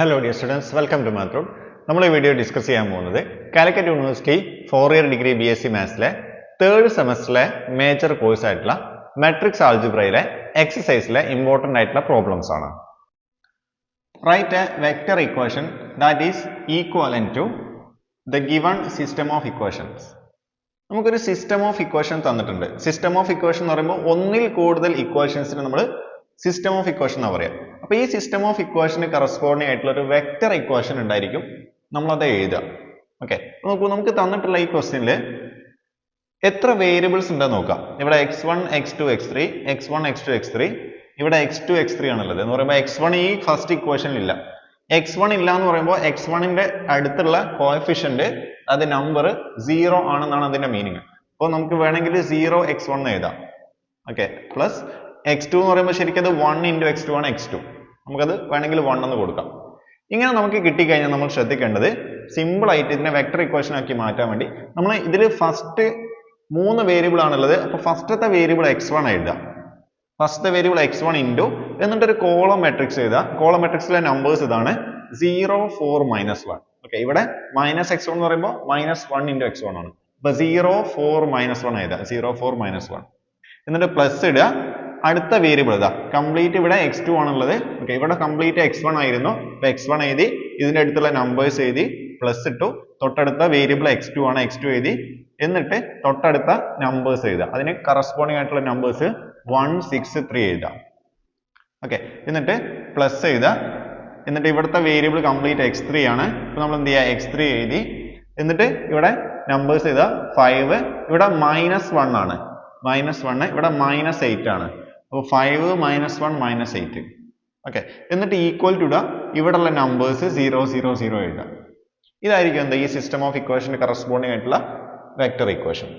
Hello dear students welcome to മാത്രം നമ്മൾ ഈ വീഡിയോ ഡിസ്കസ് ചെയ്യാൻ പോകുന്നത് Calicut university four year degree B S C മാത്സിലെ third സെമസ്റ്ററിലെ മേജർ കോഴ്സ് ആയിട്ടുള്ള മെട്രിക്സ് ആൾജിബ്രയിലെ എക്സസൈസിലെ ഇമ്പോർട്ടന്റ് ആയിട്ടുള്ള പ്രോബ്ലംസ് ആണ്. Write a vector equation that is equivalent to the given system of equations നമുക്കൊരു സിസ്റ്റം ഓഫ് ഇക്വേഷൻ തന്നിട്ടുണ്ട്. സിസ്റ്റം ഓഫ് ഇക്വേഷൻ എന്ന് പറയുമ്പോൾ ഒന്നിൽ കൂടുതൽ ഇക്വേഷൻസിന് നമ്മൾ സിസ്റ്റം ഓഫ് ഇക്വേഷൻ എന്ന് പറയാം. അപ്പൊ ഈ സിസ്റ്റം ഓഫ് ഇക്വേഷന് കറസ്പോണ്ടിങ് ആയിട്ടുള്ള ഒരു വെക്റ്റർ ഇക്വേഷൻ ഉണ്ടായിരിക്കും. നമ്മളത് എഴുതുക. ഓക്കെ നോക്കൂ നമുക്ക് തന്നിട്ടുള്ള ഈ ക്വസ്റ്റ്യനിൽ എത്ര വേരിയബിൾസ് ഉണ്ടെന്ന് നോക്കാം. ഇവിടെ x one x two x three x one x two x three ഇവിടെ എക്സ് ടു എക്സ് ത്രീ ആണുള്ളത്. എന്ന് പറയുമ്പോൾ എക്സ് വൺ ഈ ഫസ്റ്റ് ഇക്വേഷനിൽ ഇല്ല. എക്സ് വൺ ഇല്ല എന്ന് പറയുമ്പോൾ എക്സ് വണ്ണിന്റെ അടുത്തുള്ള കോഫിഷ്യന്റ് അത് നമ്പർ സീറോ ആണെന്നാണ് അതിന്റെ മീനിങ് അപ്പോൾ നമുക്ക് വേണമെങ്കിൽ സീറോ എക്സ് വൺ എഴുതാം. ഓക്കെ പ്ലസ് എക്സ് ടു എന്ന് പറയുമ്പോൾ ശരിക്കും അത് വൺ ഇന്റു എക്സ് ടു ആണ് എക്സ് ടു നമുക്കത് വേണമെങ്കിൽ വൺ എന്ന് കൊടുക്കാം. ഇങ്ങനെ നമുക്ക് കിട്ടിക്കഴിഞ്ഞാൽ നമ്മൾ ശ്രദ്ധിക്കേണ്ടത് സിമ്പിൾ ആയിട്ട് ഇതിനെ വെക്ടർ ഇക്വേഷൻ ആക്കി മാറ്റാൻ വേണ്ടി നമ്മൾ ഇതിൽ ഫസ്റ്റ് മൂന്ന് വേരിയബിൾ ആണുള്ളത്. അപ്പോൾ ഫസ്റ്റത്തെ വേരിയബിൾ എക്സ് വൺ എഴുതാം. ഫസ്റ്റത്തെ വേരിയബിൾ എക്സ് വൺ ഇന്റു എന്നിട്ടൊരു കോളം മെട്രിക്സ് എഴുതാം. കോളം മെട്രിക്സിലെ നമ്പേഴ്സ് ഇതാണ് zero four minus one okay ഇവിടെ മൈനസ് എക്സ് വൺ എന്ന് പറയുമ്പോൾ minus one into x one ആണ്. അപ്പൊ സീറോ ഫോർ മൈനസ് വൺ എഴുതാം. സീറോ ഫോർ മൈനസ് വൺ എന്നിട്ട് പ്ലസ് ഇടുക. അടുത്ത വേരിയബിൾ ഇതാ. കംപ്ലീറ്റ് ഇവിടെ എക്സ് ടു ആണുള്ളത്. ഓക്കെ ഇവിടെ കംപ്ലീറ്റ് എക്സ് വൺ ആയിരുന്നു. അപ്പൊ എക്സ് വൺ എഴുതി ഇതിന്റെ അടുത്തുള്ള നമ്പേഴ്സ് എഴുതി പ്ലസ് ഇട്ടു. തൊട്ടടുത്ത വേരിയബിൾ എക്സ് ടു ആണ്. എക്സ് ടു എഴുതി. എന്നിട്ട് തൊട്ടടുത്ത നമ്പേഴ്സ് എഴുതുക. അതിന് കറസ്പോണ്ടിങ് ആയിട്ടുള്ള നമ്പേഴ്സ് വൺ സിക്സ് ത്രീ എഴുതാം. ഓക്കെ എന്നിട്ട് പ്ലസ് എഴുതുക. എന്നിട്ട് ഇവിടുത്തെ വേരിയബിൾ കംപ്ലീറ്റ് എക്സ് ത്രീ ആണ്. അപ്പൊ നമ്മൾ എന്ത് ചെയ്യുക? എക്സ് ത്രീ എഴുതി. എന്നിട്ട് ഇവിടെ നമ്പേഴ്സ് എഴുതുക. ഫൈവ് ഇവിടെ മൈനസ് വൺ ആണ്. മൈനസ് വൺ ഇവിടെ മൈനസ് എയ്റ്റ് ആണ്. അപ്പോൾ five minus one minus eight okay എന്നിട്ട് ഈക്വൽ ടു ഇടുക ഇവിടെയുള്ള നമ്പേഴ്സ് സീറോ സീറോ സീറോ എഴുതുക ഇതായിരിക്കും എന്താ ഈ സിസ്റ്റം ഓഫ് ഇക്വേഷന് കറസ്പോണ്ടിങ് ആയിട്ടുള്ള വെക്ടർ ഇക്വേഷൻ